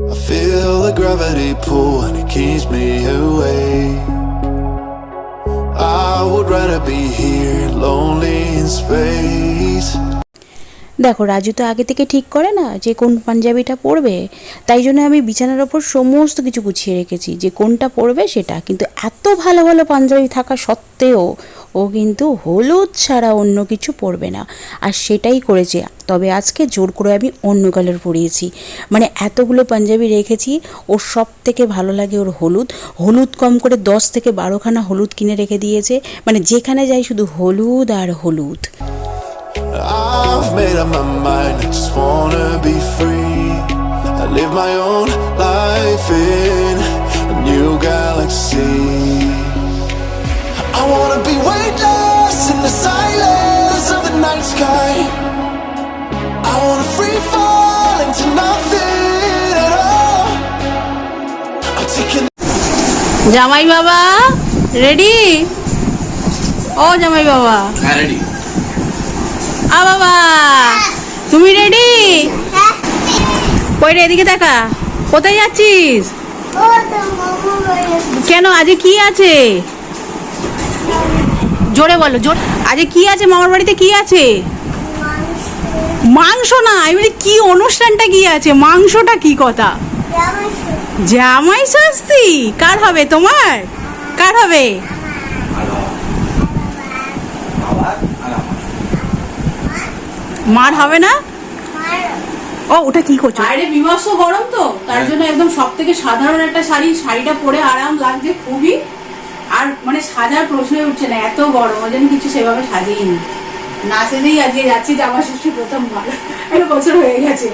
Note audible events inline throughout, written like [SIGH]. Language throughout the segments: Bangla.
I feel the gravity pull and it keeps me away. I would rather be here, lonely in space. দেখো রাজু তো আগে থেকে ঠিক করে না যে কোন পাঞ্জাবিটা পরবে তাই জন্য আমি বিছানার ওপর সমস্ত কিছু গুছিয়ে রেখেছি যে কোনটা পরবে সেটা কিন্তু এত ভালো ভালো পাঞ্জাবি থাকা সত্ত্বেও ও কিন্তু হলুদ ছাড়া অন্য কিছু পরবে না। আর সেটাই করেছে। তবে আজকে জোর করে আমি অন্য কালার পরিয়েছি। মানে এতগুলো পাঞ্জাবি রেখেছি ওর সব থেকে ভালো লাগে ওর হলুদ। হলুদ কম করে দশ থেকে বারোখানা হলুদ কিনে রেখে দিয়েছে। মানে যেখানে যাই শুধু হলুদ আর হলুদ। I've made up my mind, I just wanna be free. I live my own life in a new galaxy. জামাই বাবা রেডি ও জামাই বাবা। হ্যাঁ, আ বাবা তুমি রেডি কই রে এদিকে দেখা। কোথায় যাচ্ছিস? কেন আজ কি আছে? জোরে বলো, জোর। আজকে কি আছে? মামার বাড়িতে কি আছে? মাংস না, আমি বলি, কি অনুষ্ঠানটা কি আছে? মাংসটা কি কথা? জামাই ষষ্ঠী। কার হবে তোমার? কার হবে? মার হবে না? ও, ওটা কি করছ? বাইরে বিভৎস গরম তো। তার জন্য একদম সব থেকে সাধারণ একটা শাড়ি। শাড়িটা পরে আরাম লাগছে, খুবই। আর মানে সাজার প্রশ্নই উঠছে না এত বড় ওই কিছু সেভাবে সাজিয়েনি না সেজেই আজকে যাচ্ছি জামা ষষ্ঠী প্রথমবার একটা বছর হয়ে গেছে।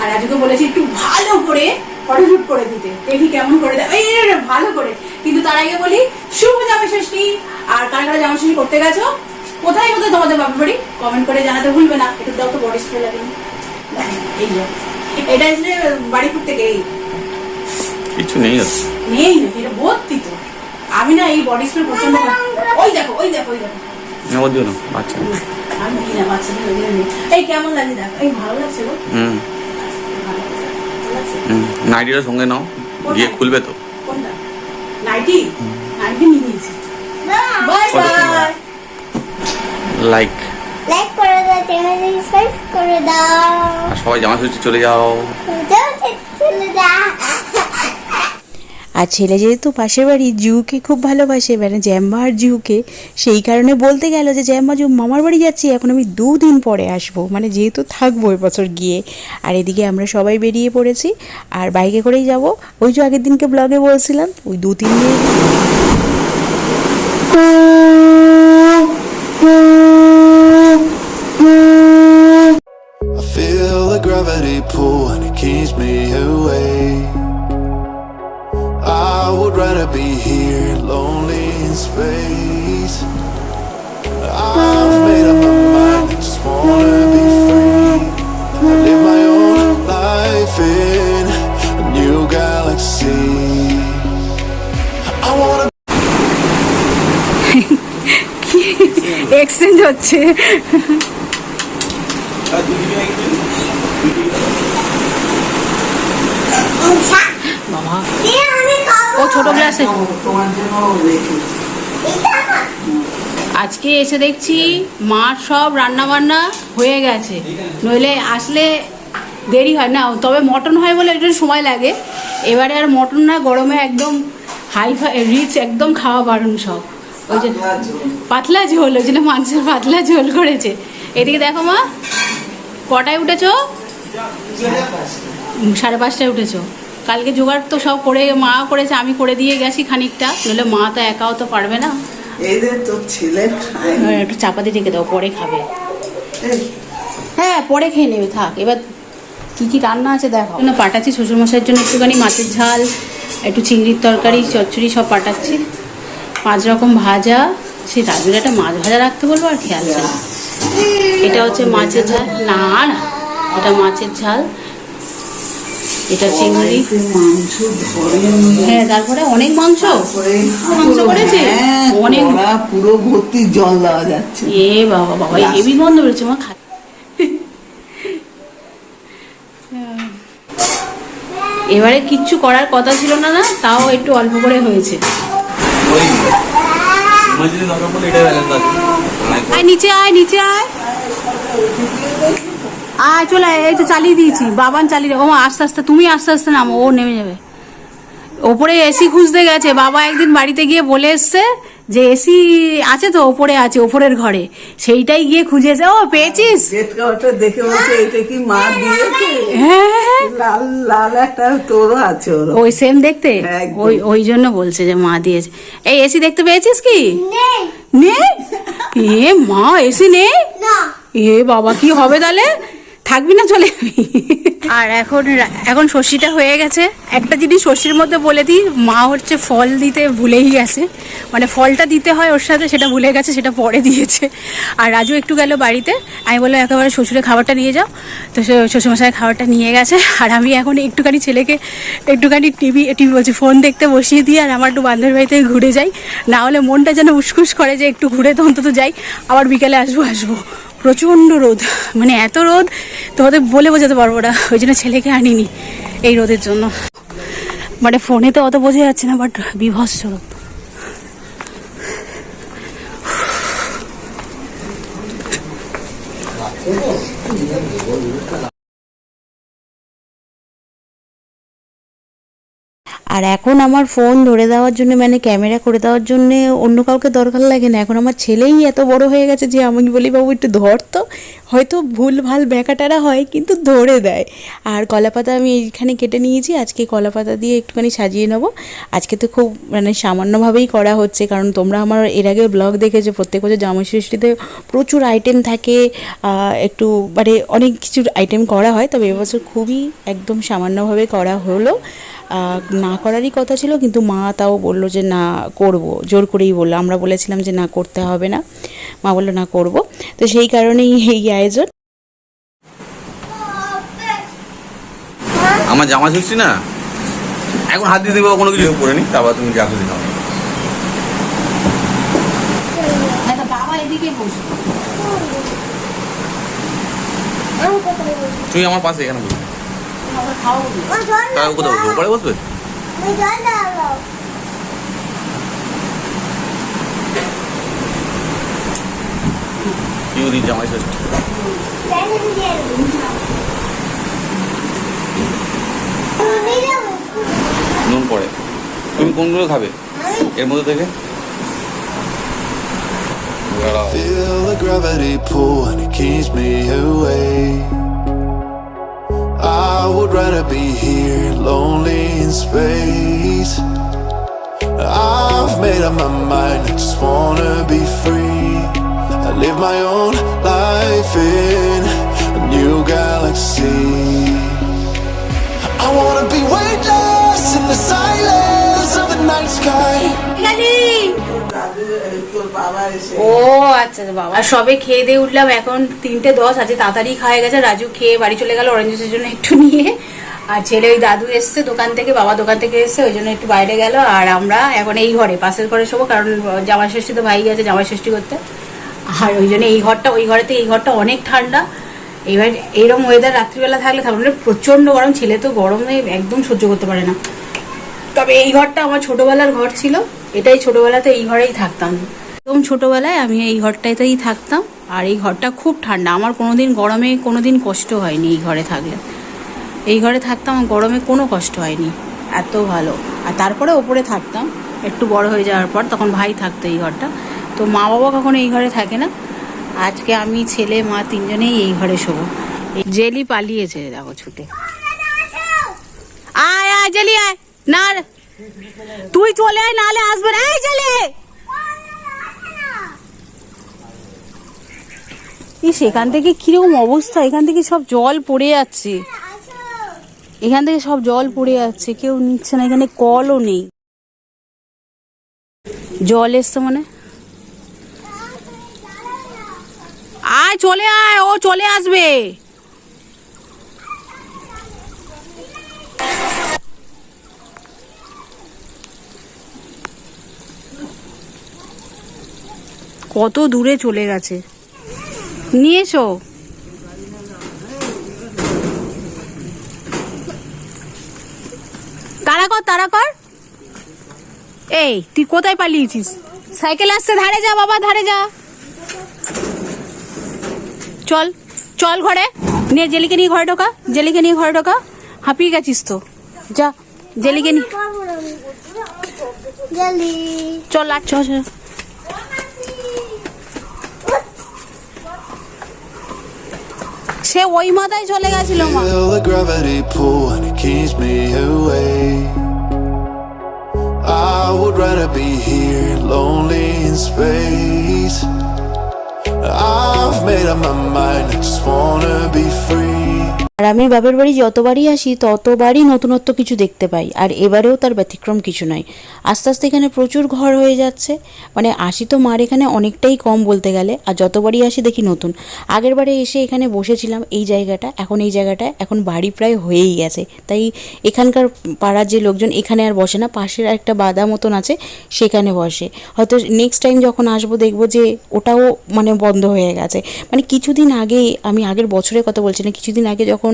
আর আজকে বলেছি একটু ভালো করে ফটোশুট করে দিতে দেখি কেমন করে দেয়। এই এই, এই, ভালো করে। কিন্তু তার আগে বলি শুভ জামা ষষ্ঠী আর কার কারা জামা ষষ্ঠী করতে গেছো? কোথায় কোথায় তোমাদের বাপের বাড়ি কমেন্ট করে জানাতে ভুলবে না। একটু দাও তো বডি স্প্রে লাগে এই যে এটা আসলে বাড়ি করতে গেই কিছু নেই নেই না এটা ভর্তি তো। আমি না এই বডি স্প্রে পছন্দ করি ওই দেখো ওই দেখো ওই দেখো। না, ওর জন্য বাচ্চা। আমি নেই। এই কেমন লাগছে দেখো? এই ভালো লাগছে গো। হুম। নাইটিটা সঙ্গে নাও গিয়ে খুলবে তো। নাইটি? নাইটি নিয়ে নিয়েছি। Bye bye. লাইক লাইক করে দাও চ্যানেল সাবস্ক্রাইব করে দাও। আর সবাই জামা ষষ্ঠী চলে যাও। চলে যাও। আর ছেলে যেহেতু পাশের বাড়ি জুকে খুব ভালোবাসে মানে জ্যাম্মা আর জুকে সেই কারণে বলতে গেল যে জ্যাম্বা জু মামার বাড়ি যাচ্ছি, এখন আমি দুদিন পরে আসব। মানে যেহেতু থাকব এবছর গিয়ে। আর এদিকে আমরা সবাই বেরিয়ে পড়েছি। আর বাইকে করেই যাব। ওই যে আগের দিনকে ব্লগে বলছিলাম, ওই দু তিন দিন এক্সচেঞ্জ হচ্ছে। ও ছোট গ্লাসে। আজকে এসে দেখছি মার সব রান্না বান্না হয়ে গেছে। নইলে আসলে দেরি হয় না তবে মটন হয় বলে একটু সময় লাগে। এবারে আর মটন না গরমে একদম হাই ফাই রিচ একদম খাওয়া বারণ সব। ওই যে পাতলা ঝোল ওই জন্য মাংসের পাতলা ঝোল করেছে। এদিকে দেখো মা কটায় উঠেছো? সাড়ে পাঁচটায় উঠেছো। কালকে জোগাড় তো সব করে মা করেছে আমি করে দিয়ে গেছি খানিকটা। নইলে মা তো একাও তো পারবে না। এদের ছেলে একটু চাপাতি রেখে দাও পরে খাবে। হ্যাঁ পরে খেয়ে নেবে থাক। এবার কি কি রান্না আছে দেখো। না পাঠাচ্ছি শ্বশুরমশাইয়ের জন্য একটুখানি মাছের ঝাল একটু চিংড়ির তরকারি চচ্চড়ি সব পাঠাচ্ছি। পাঁচ রকম ভাজা সেই রাজুর একটা মাছ ভাজা রাখতে বলব আর খেয়াল ছিল। এটা হচ্ছে মাছের ঝাল। না না এটা মাছের ঝাল। এটা চিংড়ি। হ্যাঁ তারপরে অনেক মাংস। মাংস করেছে। হ্যাঁ, অনেক। পুরো ভর্তি জল দেওয়া যাচ্ছে। এ বাবা বাবা হেভি গন্ধ বেরোচ্ছে মা খা এবারে কিচ্ছু করার কথা ছিল না না তাও একটু অল্প করে হয়েছে। আয়, নিচে আয় আয়। চলে এই তো চালিয়ে দিয়েছি। বাবান চালিয়ে ও, আস্তে আস্তে, তুমি আস্তে আস্তে নামো, ও নেমে যাবে। ওপরে এসি খুঁজতে গেছে। বাবা একদিন বাড়িতে গিয়ে বলে এসছে যে এসি আছে তো ওপরে আছে ওপরের ঘরে। সেইটাই গিয়ে খুঁজেছে। ও পেয়েছিস? দেখে বলছে এটা কি মা দিয়েছে? হ্যাঁ হ্যাঁ লাল লাল একটা তোরও আছে ওই সেম দেখতে? ওই ওই জন্য বলছে যে মা দিয়েছে। এই এসি দেখতে পেয়েছিস কি? নেই। নে এ মা এসি নেই? এ বাবা কি হবে তাহলে? থাকবি না চলে যাবি? আর এখন এখন ষষ্ঠীটা হয়ে গেছে। একটা জিনিস ষষ্ঠীর মধ্যে বলে দিই, মা হচ্ছে ফল দিতে ভুলেই গেছে। মানে ফলটা দিতে হয় ওর সাথে, সেটা ভুলে গেছে, সেটা পরে দিয়েছে। আর রাজু একটু গেল বাড়িতে, আমি বললাম, একেবারে শ্বশুরের খাবারটা নিয়ে যাও। তো সে শ্বশুরমশাই খাবারটা নিয়ে গেছে, আর আমি এখন একটুখানি ছেলেকে, একটুখানি টিভি টিভি বলছি, ফোন দেখতে বসিয়ে দিই, আর আমার একটু বান্ধবীর বাড়িতে ঘুরে যাই। না হলে মনটা যেন উসকুস করে যে একটু ঘুরে তো অন্তত যাই, আবার বিকেলে আসব আসব। প্রচণ্ড রোদ। মানে এত রোদ, তোমাদের বলে বোঝাতে পারব না। ওই জন্য ছেলেকে আনিনি এই রোদের জন্য। মানে ফোনে তো অত বোঝা যাচ্ছে না বাট বিভৎস রোদ। আর এখন আমার ফোন ধরে দেওয়ার জন্য মানে ক্যামেরা করে দেওয়ার জন্য অন্য কাউকে দরকার লাগে না। এখন আমার ছেলেই এত বড় হয়ে গেছে যে আমি বলি, বাবু, একটু ধর তো। হয়তো ভুল ভালো ব্যাঁকাটারা হয়, কিন্তু ধরে দেয়। আর কলাপাতা আমি এইখানে কেটে নিয়েছি। আজকে কলাপাতা দিয়ে একটুখানি সাজিয়ে নেব। আজকে তো খুব মানে সামান্যভাবেই করা হচ্ছে, কারণ তোমরা আমার এর আগে ব্লগ দেখেছ। প্রত্যেক বছর জামাই ষষ্ঠীতে প্রচুর আইটেম থাকে। একটু মানে অনেক কিছুর আইটেম করা হয়, তবে এবছর খুবই একদম সামান্যভাবে করা হলো। না করারই কথা ছিল কিন্তু মা তাও বলল যে না করব। জোর করেই বলল। আমরা বলেছিলাম যে না করতে হবে না। মা বলল না করব। তো সেই কারণেই এই আয়োজন। আমার জামা ষষ্ঠী না? এখন হাত দিয়ে দেবো কোনো কিছু করে নি। তারপর তুমি যা খুশি নাও? তুমি আমার পাশে এখানে বসবে খাওয়া ও জল তাই দাও কোথাও বসবে? ওপরে বসবে? ওই জল দাও কি দিন জামাই ষষ্ঠী? নুন পড়ে তুমি কোনগুলো খাবে? এর মধ্যে থেকে। Feel the gravity pull and it keeps me away. I would rather be here, lonely in space. I've made up my mind, I just wanna be free. I live my own life in a new galaxy. ও আচ্ছা আচ্ছা বাবা। সবে খেয়ে দিয়ে উঠলাম, এখন তিনটে দশ আছে তাড়াতাড়ি খাওয়া গেছে, রাজু খেয়ে বাড়ি চলে গেল অরেঞ্জ জুসের জন্য একটু নিয়ে। আর ছেলে ওই দাদু এসছে দোকান থেকে, বাবা দোকান থেকে এসছে, ওই জন্য একটু বাইরে গেল। আর আমরা এখন এই ঘরে, পাশের ঘরে শোবো, কারণ জামাই ষষ্ঠী তো ভাই গেছে জামাই ষষ্ঠী করতে। আর ওই জন্য এই ঘরটা, ওই ঘরেতে এই ঘরটা অনেক ঠান্ডা। এবার এইরকম ওয়েদার রাত্রিবেলা থাকলে তারপরে প্রচণ্ড গরম, ছেলে তো গরমে একদম সহ্য করতে পারে না। তবে এই ঘরটা আমার ছোটবেলার ঘর ছিল, এটাই ছোটবেলাতে এই ঘরেই থাকতাম। একদম ছোটবেলায় আমি এই ঘরটাতেই থাকতাম। আর এই ঘরটা খুব ঠান্ডা। আমার কোনোদিন গরমে কোনোদিন কষ্ট হয়নি এই ঘরে থাকলে। এই ঘরে থাকতাম গরমে কোনো কষ্ট হয়নি। এত ভালো। আর তারপরে ওপরে থাকতাম। একটু বড় হয়ে যাওয়ার পর তখন ভাই থাকতো এই ঘরটা। তো মা বাবা কখনো এই ঘরে থাকে না। আজকে আমি, ছেলে, মা তিনজনেই এই ঘরে শোবো। জেলি পালিয়েছে দেখো ছুটে। আয় আয়, জেলি, আয়। না। তুই চলে আয় নালে আসবে না। এই জেলি! সেখান থেকে কীরকম অবস্থা? এখান থেকে সব জল পড়ে যাচ্ছে। এখান থেকে সব জল পড়ে যাচ্ছে, কেউ নিচ্ছে না, এখানে কলও নেই। জল এসছে মানে? আয়, চলে আয়, ও চলে আসবে। কত দূরে চলে গেছে। নিয়ে এসো। তারা কর তারা কর। এই তুই কোথায় পালিয়েছিস? সাইকেল আসছে ধারে যা বাবা ধারে যা। চল চল ঘরে। নিয়ে জেলিকে নিয়ে ঘরে ঢোকা জেলিকে নিয়ে ঘরে ঢোকা। হাঁপিয়ে গেছিস তো। যা জেলিকে নিয়ে চল আর চল। সে ওই মাথায় চলে গেছিল মা Feel the gravity pull and it keeps me away. I would rather be here, lonely in space. I've made up my mind, I just wanna be free. আর আমি বাপের বাড়ি যতবারই আসি, ততবারই নতুনত্ব কিছু দেখতে পাই। আর এবারেও তার ব্যতিক্রম কিছু নয় আস্তে আস্তে এখানে প্রচুর ঘর হয়ে যাচ্ছে। মানে আসি তো মার এখানে অনেকটাই কম বলতে গেলে। আর যতবারই আসি দেখি নতুন। আগের বারে এসে এখানে বসেছিলাম এই জায়গাটা, এখন এই জায়গাটা এখন বাড়ি প্রায় হয়েই গেছে। তাই এখানকার পাড়ার যে লোকজন এখানে আর বসে না, পাশের একটা বাদা মতন আছে, সেখানে বসে। হয়তো নেক্সট টাইম যখন আসব দেখব যে ওটাও মানে বন্ধ হয়ে গেছে। মানে কিছুদিন আগে আমি আগের বছরের কথা বলছি না, কিছুদিন আগে যখন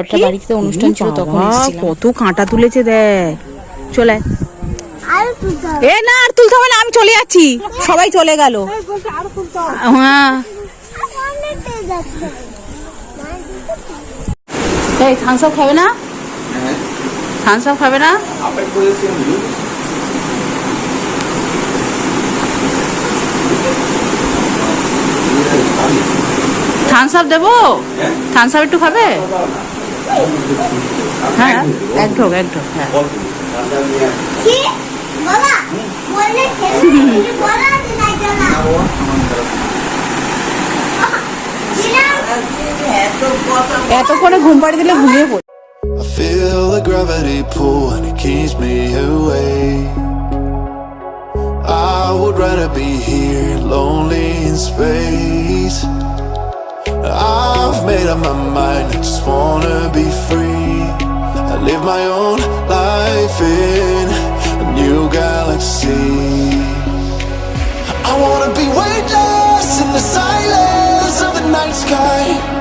একটা বাড়িতে অনুষ্ঠান ছিল তখন কত কাঁটা তুলেছে দেখ চলে। আয়। এ না আর তুলতে হবে না আমি চলে যাচ্ছি। সবাই চলে গেল। হ্যাঁ। এই থামস আপ খাবে না? থামস আপ খাবে না? থামস আপ দেবো? থামস আপ একটু খাবে? হ্যাঁ এক ঢোক এক ঢোক হ্যাঁ। কি? বাবা বললে খেলে [LAUGHS] বলা আছে না জানা। দিলাম এত কথা এতক্ষণে ঘুম পাড়ি দিলে ঘুমিয়ে পড়ে। I feel the gravity pull and it keeps me away. I would rather be here, lonely in space. I've made up my mind, I just wanna be free. I live my own life in a new galaxy. I wanna be weightless in the silence of the night sky.